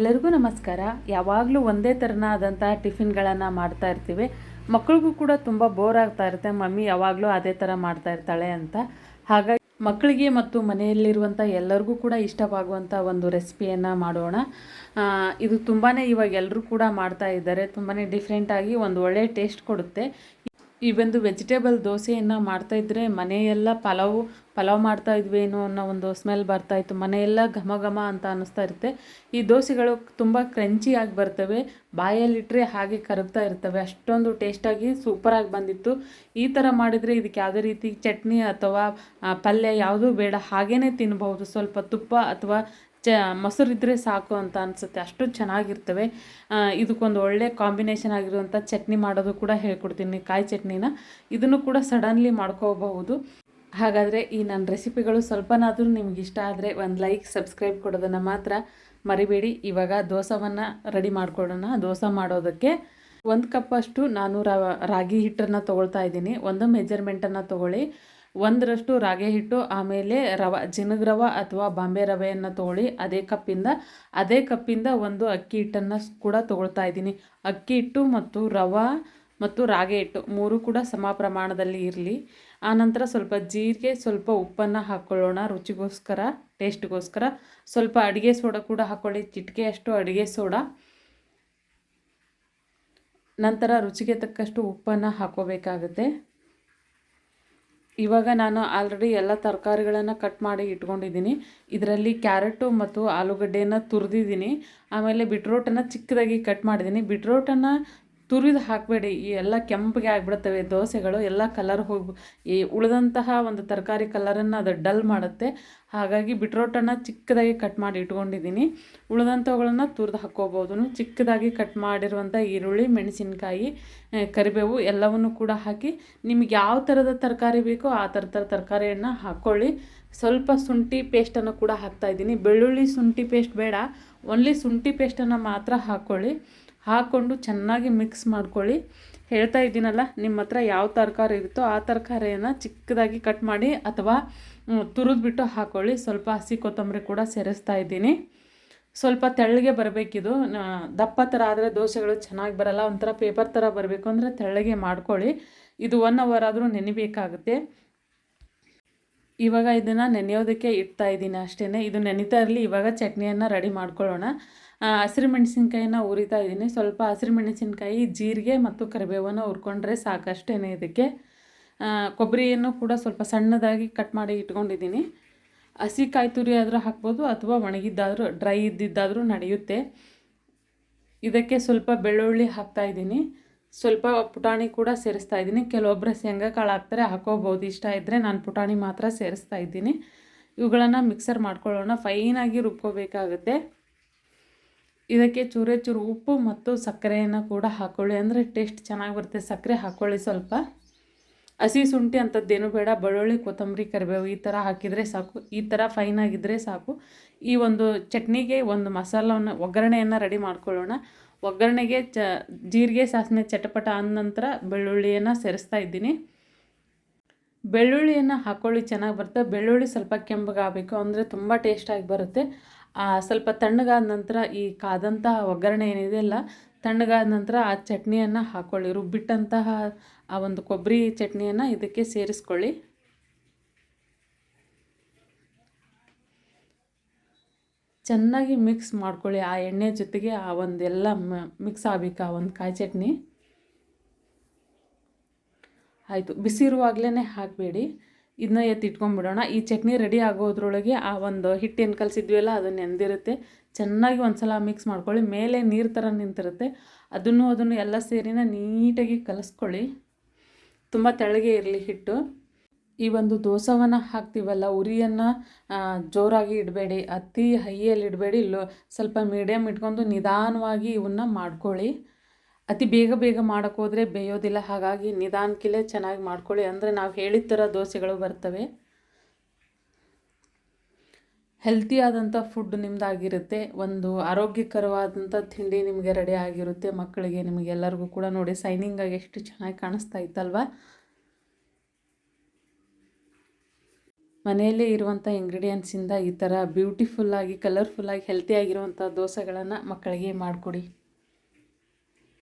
ಎಲ್ಲರಿಗೂ ನಮಸ್ಕಾರ. ಯಾವಾಗಲೂ ಒಂದೇ ಥರನಾದಂಥ ಟಿಫಿನ್ಗಳನ್ನು ಮಾಡ್ತಾ ಇರ್ತೀವಿ. ಮಕ್ಕಳಿಗೂ ಕೂಡ ತುಂಬ ಬೋರ್ ಆಗ್ತಾ ಇರುತ್ತೆ. ಮಮ್ಮಿ ಯಾವಾಗಲೂ ಅದೇ ಥರ ಮಾಡ್ತಾ ಇರ್ತಾಳೆ ಅಂತ. ಹಾಗಾಗಿ ಮಕ್ಕಳಿಗೆ ಮತ್ತು ಮನೆಯಲ್ಲಿರುವಂಥ ಎಲ್ಲರಿಗೂ ಕೂಡ ಇಷ್ಟವಾಗುವಂಥ ಒಂದು ರೆಸಿಪಿಯನ್ನು ಮಾಡೋಣ. ಇದು ತುಂಬಾ ಇವಾಗ ಎಲ್ಲರೂ ಕೂಡ ಮಾಡ್ತಾ ಇದ್ದಾರೆ. ತುಂಬಾ ಡಿಫ್ರೆಂಟಾಗಿ ಒಂದು ಒಳ್ಳೆ ಟೇಸ್ಟ್ ಕೊಡುತ್ತೆ. ಈ ಒಂದು ವೆಜಿಟೇಬಲ್ ದೋಸೆಯನ್ನು ಮಾಡ್ತಾಯಿದ್ರೆ ಮನೆಯೆಲ್ಲ ಪಲಾವು, ಪಲಾವ್ ಮಾಡ್ತಾ ಇದ್ವೇನೋ ಅನ್ನೋ ಒಂದು ಸ್ಮೆಲ್ ಬರ್ತಾಯಿತ್ತು. ಮನೆಯೆಲ್ಲ ಘಮ ಘಮ ಅಂತ ಅನ್ನಿಸ್ತಾ ಇರುತ್ತೆ. ಈ ದೋಸೆಗಳು ತುಂಬ ಕ್ರಂಚಿಯಾಗಿ ಬರ್ತವೆ. ಬಾಯಲ್ಲಿಟ್ಟರೆ ಹಾಗೆ ಕರಗ್ತಾ ಇರ್ತವೆ. ಅಷ್ಟೊಂದು ಟೇಸ್ಟಾಗಿ ಸೂಪರಾಗಿ ಬಂದಿತ್ತು. ಈ ಥರ ಮಾಡಿದರೆ ಇದಕ್ಕೆ ಯಾವುದೇ ರೀತಿ ಚಟ್ನಿ ಅಥವಾ ಪಲ್ಯ ಯಾವುದೂ ಬೇಡ. ಹಾಗೇ ತಿನ್ಬಹುದು. ಸ್ವಲ್ಪ ತುಪ್ಪ ಅಥವಾ ಚ ಮೊಸರು ಇದ್ದರೆ ಸಾಕು ಅಂತ ಅನಿಸುತ್ತೆ. ಅಷ್ಟು ಚೆನ್ನಾಗಿರ್ತವೆ. ಇದಕ್ಕೊಂದು ಒಳ್ಳೆ ಕಾಂಬಿನೇಷನ್ ಆಗಿರುವಂಥ ಚಟ್ನಿ ಮಾಡೋದು ಕೂಡ ಹೇಳ್ಕೊಡ್ತೀನಿ, ಕಾಯಿ ಚಟ್ನಿನ. ಇದನ್ನು ಕೂಡ ಸಡನ್ಲಿ ಮಾಡ್ಕೋಬಹುದು. ಹಾಗಾದರೆ ಈ ನನ್ನ ರೆಸಿಪಿಗಳು ಸ್ವಲ್ಪನಾದರೂ ನಿಮ್ಗೆ ಇಷ್ಟ ಆದರೆ ಒಂದು ಲೈಕ್ ಸಬ್ಸ್ಕ್ರೈಬ್ ಕೊಡೋದನ್ನು ಮಾತ್ರ ಮರಿಬೇಡಿ. ಇವಾಗ ದೋಸವನ್ನು ರೆಡಿ ಮಾಡ್ಕೊಳ್ಳೋಣ ದೋಸೆ ಮಾಡೋದಕ್ಕೆ ಒಂದು ಕಪ್ಪಷ್ಟು ನಾನು ರಾಗಿ ಹಿಟ್ಟನ್ನು ತೊಗೊಳ್ತಾ ಇದ್ದೀನಿ. ಒಂದು ಮೆಜರ್ಮೆಂಟನ್ನು ತೊಗೊಳ್ಳಿ. ಒಂದರಷ್ಟು ರಾಗಿ ಹಿಟ್ಟು, ಆಮೇಲೆ ರವ, ಜಿನಗ್ ರವ ಅಥವಾ ಬಾಂಬೆ ರವೆಯನ್ನು ತೊಗೊಳ್ಳಿ. ಅದೇ ಕಪ್ಪಿಂದ ಅದೇ ಕಪ್ಪಿಂದ ಒಂದು ಅಕ್ಕಿ ಹಿಟ್ಟನ್ನು ಕೂಡ ತೊಗೊಳ್ತಾ ಇದ್ದೀನಿ. ಅಕ್ಕಿ ಹಿಟ್ಟು ಮತ್ತು ರವ ಮತ್ತು ರಾಗಿ ಹಿಟ್ಟು ಮೂರು ಕೂಡ ಸಮ ಪ್ರಮಾಣದಲ್ಲಿ ಇರಲಿ. ಆನಂತರ ಸ್ವಲ್ಪ ಜೀರಿಗೆ, ಸ್ವಲ್ಪ ಉಪ್ಪನ್ನು ಹಾಕ್ಕೊಳ್ಳೋಣ ರುಚಿಗೋಸ್ಕರ, ಟೇಸ್ಟ್ಗೋಸ್ಕರ. ಸ್ವಲ್ಪ ಅಡುಗೆ ಸೋಡಾ ಕೂಡ ಹಾಕ್ಕೊಳ್ಳಿ ಚಿಟಿಕೆಯಷ್ಟು ಅಡುಗೆ ಸೋಡಾ. ನಂತರ ರುಚಿಗೆ ತಕ್ಕಷ್ಟು ಉಪ್ಪನ್ನು ಹಾಕೋಬೇಕಾಗುತ್ತೆ ಇವಾಗ ನಾನು ಆಲ್ರೆಡಿ ಎಲ್ಲ ತರಕಾರಿಗಳನ್ನು ಕಟ್ ಮಾಡಿ ಇಟ್ಕೊಂಡಿದ್ದೀನಿ. ಇದರಲ್ಲಿ ಕ್ಯಾರೆಟು ಮತ್ತು ಆಲೂಗಡ್ಡೆಯನ್ನು ತುರಿದಿದ್ದೀನಿ. ಆಮೇಲೆ ಬಿಟ್ರೋಟನ್ನು ಚಿಕ್ಕದಾಗಿ ಕಟ್ ಮಾಡಿದ್ದೀನಿ. ಬಿಟ್ರೋಟನ್ನು ತುರಿದು ಹಾಕಬೇಡಿ. ಈ ಎಲ್ಲ ಕೆಂಪಗೆ ಆಗಿಬಿಡ್ತವೆ. ದೋಸೆಗಳು ಎಲ್ಲ ಕಲರ್ ಹೋಗಿ ಈ ಉಳಿದಂತಹ ಒಂದು ತರಕಾರಿ ಕಲರನ್ನು ಅದು ಡಲ್ ಮಾಡುತ್ತೆ. ಹಾಗಾಗಿ ಬಿಟ್ರೋಟನ್ನು ಚಿಕ್ಕದಾಗಿ ಕಟ್ ಮಾಡಿ ಇಟ್ಕೊಂಡಿದ್ದೀನಿ. ಉಳಿದಂಥವುಗಳನ್ನು ತುರಿದು ಹಾಕ್ಕೋಬೋದು. ಚಿಕ್ಕದಾಗಿ ಕಟ್ ಮಾಡಿರುವಂಥ ಈರುಳ್ಳಿ, ಮೆಣಸಿನ್ಕಾಯಿ ಕರಿಬೇವು ಎಲ್ಲವನ್ನು ಕೂಡ ಹಾಕಿ ನಿಮ್ಗೆ ಯಾವ ಥರದ ತರಕಾರಿ ಬೇಕೋ ಆ ಥರದ ತರಕಾರಿಯನ್ನು ಹಾಕ್ಕೊಳ್ಳಿ ಸ್ವಲ್ಪ ಶುಂಠಿ ಪೇಸ್ಟನ್ನು ಕೂಡ ಹಾಕ್ತಾ ಇದ್ದೀನಿ. ಬೆಳ್ಳುಳ್ಳಿ ಶುಂಠಿ ಪೇಸ್ಟ್ ಬೇಡ. ಓನ್ಲಿ ಶುಂಠಿ ಪೇಸ್ಟನ್ನು ಮಾತ್ರ ಹಾಕ್ಕೊಳ್ಳಿ ಹಾಕ್ಕೊಂಡು ಚೆನ್ನಾಗಿ ಮಿಕ್ಸ್ ಮಾಡ್ಕೊಳ್ಳಿ. ಹೇಳ್ತಾ ಇದ್ದೀನಲ್ಲ, ನಿಮ್ಮ ಹತ್ರ ಯಾವ ತರಕಾರಿ ಇರುತ್ತೋ ಆ ತರಕಾರಿಯನ್ನು ಚಿಕ್ಕದಾಗಿ ಕಟ್ ಮಾಡಿ ಅಥವಾ ತುರಿದ್ಬಿಟ್ಟು ಹಾಕ್ಕೊಳ್ಳಿ ಸ್ವಲ್ಪ ಹಸಿ ಕೊತ್ತಂಬರಿ ಕೂಡ ಸೇರಿಸ್ತಾ ಇದ್ದೀನಿ. ಸ್ವಲ್ಪ ತೆಳ್ಳಗೆ ಬರಬೇಕಿದು. ದಪ್ಪ ಥರ ಆದರೆ ದೋಸೆಗಳು ಚೆನ್ನಾಗಿ ಬರಲ್ಲ. ಒಂಥರ ಪೇಪರ್ ಥರ ಬರಬೇಕು ಅಂದರೆ ತೆಳ್ಳಗೆ ಮಾಡ್ಕೊಳ್ಳಿ. ಇದು ಒನ್ ಅವರ್ ಆದರೂ ನೆನಿಬೇಕಾಗುತ್ತೆ. ಇವಾಗ ಇದನ್ನು ನೆನೆಯೋದಕ್ಕೆ ಇಡ್ತಾ ಇದ್ದೀನಿ ಅಷ್ಟೇ ಇದು ನೆನಿತಾ ಇರಲಿ, ಇವಾಗ ಚಟ್ನಿಯನ್ನು ರೆಡಿ ಮಾಡ್ಕೊಳ್ಳೋಣ. ಹಸಿರು ಮೆಣಸಿನ್ಕಾಯಿನ ಉರಿತಾ ಇದ್ದೀನಿ. ಸ್ವಲ್ಪ ಹಸಿರು ಮೆಣಸಿನ್ಕಾಯಿ, ಜೀರಿಗೆ ಮತ್ತು ಕರಿಬೇವನ್ನು ಹುರ್ಕೊಂಡ್ರೆ ಸಾಕಷ್ಟೇ ಇದಕ್ಕೆ. ಕೊಬ್ಬರಿಯನ್ನು ಕೂಡ ಸ್ವಲ್ಪ ಸಣ್ಣದಾಗಿ ಕಟ್ ಮಾಡಿ ಇಟ್ಕೊಂಡಿದ್ದೀನಿ. ಹಸಿ ಕಾಯಿ ತುರಿ ಆದರೂ ಹಾಕ್ಬೋದು ಅಥವಾ ಒಣಗಿದ್ದಾದರೂ, ಡ್ರೈ ಇದ್ದಿದ್ದಾದರೂ ನಡೆಯುತ್ತೆ. ಇದಕ್ಕೆ ಸ್ವಲ್ಪ ಬೆಳ್ಳುಳ್ಳಿ ಹಾಕ್ತಾ ಇದ್ದೀನಿ. ಸ್ವಲ್ಪ ಪುಟಾಣಿ ಕೂಡ ಸೇರಿಸ್ತಾ ಇದ್ದೀನಿ. ಕೆಲವೊಬ್ಬರು ಶೇಂಗಾ ಕಾಳು ಹಾಕ್ತಾರೆ, ಹಾಕೋಬೋದು. ಇಷ್ಟ ಇದ್ದರೆ ನಾನು ಪುಟಾಣಿ ಮಾತ್ರ ಸೇರಿಸ್ತಾ ಇದ್ದೀನಿ. ಇವುಗಳನ್ನು ಮಿಕ್ಸರ್ ಮಾಡ್ಕೊಳ್ಳೋಣ. ಫೈನಾಗಿ ರುಬ್ಕೋಬೇಕಾಗುತ್ತೆ. ಇದಕ್ಕೆ ಚೂರೇ ಚೂರು ಉಪ್ಪು ಮತ್ತು ಸಕ್ಕರೆಯನ್ನು ಕೂಡ ಹಾಕ್ಕೊಳ್ಳಿ ಅಂದರೆ ಟೇಸ್ಟ್ ಚೆನ್ನಾಗಿ ಬರುತ್ತೆ. ಸಕ್ಕರೆ ಹಾಕ್ಕೊಳ್ಳಿ ಸ್ವಲ್ಪ. ಹಸಿ ಶುಂಠಿ ಅಂಥದ್ದೇನು ಬೇಡ. ಬೆಳ್ಳುಳ್ಳಿ, ಕೊತ್ತಂಬರಿ, ಕರಿಬೇವು ಈ ಥರ ಹಾಕಿದರೆ ಸಾಕು. ಈ ಥರ ಫೈನಾಗಿದ್ದರೆ ಸಾಕು. ಈ ಒಂದು ಚಟ್ನಿಗೆ ಒಂದು ಮಸಾಲವನ್ನು, ಒಗ್ಗರಣೆಯನ್ನು ರೆಡಿ ಮಾಡ್ಕೊಳ್ಳೋಣ. ಒಗ್ಗರಣೆಗೆ ಚ, ಜೀರಿಗೆ, ಸಾಸಿವೆ ಚಟಪಟ ಅಂದ ನಂತರ ಬೆಳ್ಳುಳ್ಳಿಯನ್ನು ಸೇರಿಸ್ತಾ ಇದ್ದೀನಿ. ಬೆಳ್ಳುಳ್ಳಿಯನ್ನು ಹಾಕ್ಕೊಳ್ಳಿ ಚೆನ್ನಾಗಿ ಬರುತ್ತೆ. ಬೆಳ್ಳುಳ್ಳಿ ಸ್ವಲ್ಪ ಕೆಂಪಗಾಗಬೇಕು, ಅಂದರೆ ತುಂಬ ಟೇಸ್ಟಾಗಿ ಬರುತ್ತೆ. ಸ್ವಲ್ಪ ತಣ್ಣಗಾದ ನಂತರ ಈ ಕಾದಂತಹ ಒಗ್ಗರಣೆ ಏನಿದೆ ಅಲ್ಲ, ತಣ್ಣಗಾದ ನಂತರ ಆ ಚಟ್ನಿಯನ್ನು ಹಾಕ್ಕೊಳ್ಳಿ ರುಬ್ಬಿಟ್ಟಂತಹ ಆ ಒಂದು ಕೊಬ್ಬರಿ ಚಟ್ನಿಯನ್ನು ಇದಕ್ಕೆ ಸೇರಿಸ್ಕೊಳ್ಳಿ. ಚೆನ್ನಾಗಿ ಮಿಕ್ಸ್ ಮಾಡ್ಕೊಳ್ಳಿ. ಆ ಎಣ್ಣೆ ಜೊತೆಗೆ ಆ ಒಂದೆಲ್ಲ ಮಿಕ್ಸ್ ಆಗಬೇಕು, ಆ ಒಂದು ಕಾಯಿ ಚಟ್ನಿ. ಆಯಿತು. ಬಿಸಿ ಇರುವಾಗಲೇ ಹಾಕಬೇಡಿ. ಇದನ್ನ ಎತ್ತಿಟ್ಕೊಂಡ್ಬಿಡೋಣ ಈ ಚಟ್ನಿ ರೆಡಿ ಆಗೋದ್ರೊಳಗೆ ಆ ಒಂದು ಹಿಟ್ಟೇನು ಕಲಸಿದ್ವಲ್ಲ ಅದು ನೆಂದಿರುತ್ತೆ ಚೆನ್ನಾಗಿ ಒಂದು ಸಲ ಮಿಕ್ಸ್ ಮಾಡ್ಕೊಳ್ಳಿ. ಮೇಲೆ ನೀರು ಥರ ನಿಂತಿರುತ್ತೆ. ಅದನ್ನು ಅದನ್ನು ಎಲ್ಲ ಸೇರಿನ ನೀಟಾಗಿ ಕಲಿಸ್ಕೊಳ್ಳಿ. ತುಂಬ ತೆಳ್ಳಗೆ ಇರಲಿ ಹಿಟ್ಟು. ಈ ಒಂದು ದೋಸವನ್ನು ಹಾಕ್ತೀವಲ್ಲ, ಉರಿಯನ್ನು ಜೋರಾಗಿ ಇಡಬೇಡಿ, ಅತಿ ಹೈಯಲ್ಲಿ ಇಡಬೇಡಿ, ಲೋ, ಸ್ವಲ್ಪ ಮೀಡಿಯಮ್ ಇಟ್ಕೊಂಡು ನಿಧಾನವಾಗಿ ಇವನ್ನ ಮಾಡ್ಕೊಳ್ಳಿ. ಅತಿ ಬೇಗ ಬೇಗ ಮಾಡೋಕ್ಕೋದ್ರೆ ಬೇಯೋದಿಲ್ಲ, ಹಾಗಾಗಿ ನಿಧಾನಕ್ಕಿಲೇ ಚೆನ್ನಾಗಿ ಮಾಡ್ಕೊಳ್ಳಿ. ಅಂದರೆ ನಾವು ಹೇಳಿದ ಥರ ದೋಸೆಗಳು ಬರ್ತವೆ. ಹೆಲ್ತಿ ಆದಂಥ ಫುಡ್ ನಿಮ್ಮದಾಗಿರುತ್ತೆ ಒಂದು ಆರೋಗ್ಯಕರವಾದಂಥ ತಿಂಡಿ ನಿಮಗೆ ರೆಡಿ ಆಗಿರುತ್ತೆ. ಮಕ್ಕಳಿಗೆ ನಿಮಗೆಲ್ಲರಿಗೂ ಕೂಡ ನೋಡಿ ಸೈನಿಂಗಾಗಿ ಎಷ್ಟು ಚೆನ್ನಾಗಿ ಕಾಣಿಸ್ತಾ ಇತ್ತಲ್ವಾ? ಮನೆಯಲ್ಲೇ ಇರುವಂಥ ಇಂಗ್ರೀಡಿಯೆಂಟ್ಸಿಂದ ಈ ಥರ ಬ್ಯೂಟಿಫುಲ್ಲಾಗಿ ಕಲರ್ಫುಲ್ಲಾಗಿ ಹೆಲ್ತಿಯಾಗಿರುವಂಥ ದೋಸೆಗಳನ್ನು ಮಕ್ಕಳಿಗೆ ಮಾಡಿಕೊಡಿ.